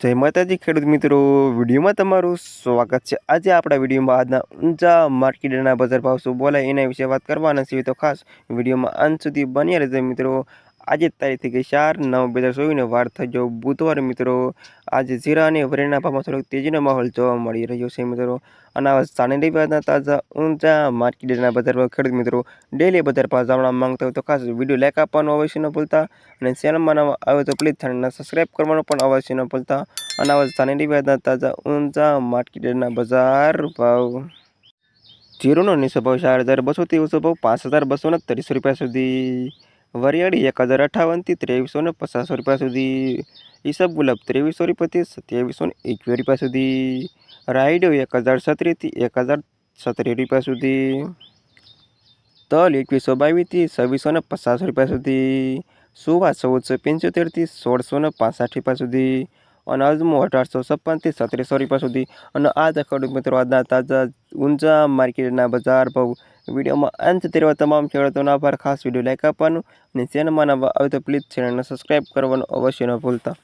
જય માતાજી, ખેડૂત મિત્રો. વિડીયોમાં તમારું સ્વાગત છે. આજે આપણા વિડીયોમાં આજના ઊંચા માર્કેટના બજાર ભાવ શું બોલાય એના વિશે વાત કરવાના છીએ. તો ખાસ વિડીયોમાં અંત સુધી બન્યા રહેજો મિત્રો. આજે તારીખ થઈ ગઈ ચાર નવ બે હજાર ચોવીસને વાર થયો બુધવાર મિત્રો. આજે જીરા અને વરેના ભાવમાં થોડોક તેજીનો માહોલ જોવા મળી રહ્યો છે મિત્રો. અને આવા સાનેરી બાદના તાજા ઊંચા માર્કેટના બજાર ભાવ ખેડૂત મિત્રો, ડેલી બજાર ભાવ જાણવા માંગતા હોય તો ખાસ વીડિયો લાઇક આપવાનું અવશ્ય ન ભૂલતા અને ચેનલમાં નવા આવે તો પ્લીઝ ચેનલને સબસ્ક્રાઈબ કરવાનું પણ અવશ્ય ન ભૂલતા. અને આવા સાનેરી બાદના તાજા ઊંચા માર્કેટના બજાર ભાવ. જીરોનો નિશો ભાવ ચાર હજાર બસોથી ઓછો ભાવ પાંચ હજાર બસો ને ત્રીસ રૂપિયા સુધી. વરિયાળી એક હજાર અઠાવનથી ત્રેવીસો ને પચાસ રૂપિયા સુધી. ઈસબ ગુલાબ ત્રેવીસો રૂપિયાથી સત્યાવીસો ને એકવીસ રૂપિયા સુધી. રાયડો એક હજાર સત્રીથી એક હજાર છત્રીસ રૂપિયા સુધી. તલ એકવીસો બાવીસથી છવ્વીસો ને પચાસ રૂપિયા સુધી. સુવા ચૌદસો પંચોતેરથી સોળસો ને પાસઠ રૂપિયા સુધી. અને અજમો અઢારસો છપ્પનથી સત્રીસો રૂપિયા સુધી. અને આ જ મિત્રો આજના તાજા ઊંઝા માર્કેટના બજાર ભાવ વિડીયોમાં અંત તેરવા તમામ ખેડૂતોનો આભાર. ખાસ વીડિયો લાઈક આપવાનું અને ચેનલમાં નવા આવે તો પ્લીઝ ચેનલને સબસ્ક્રાઈબ કરવાનું અવશ્ય ન ભૂલતા.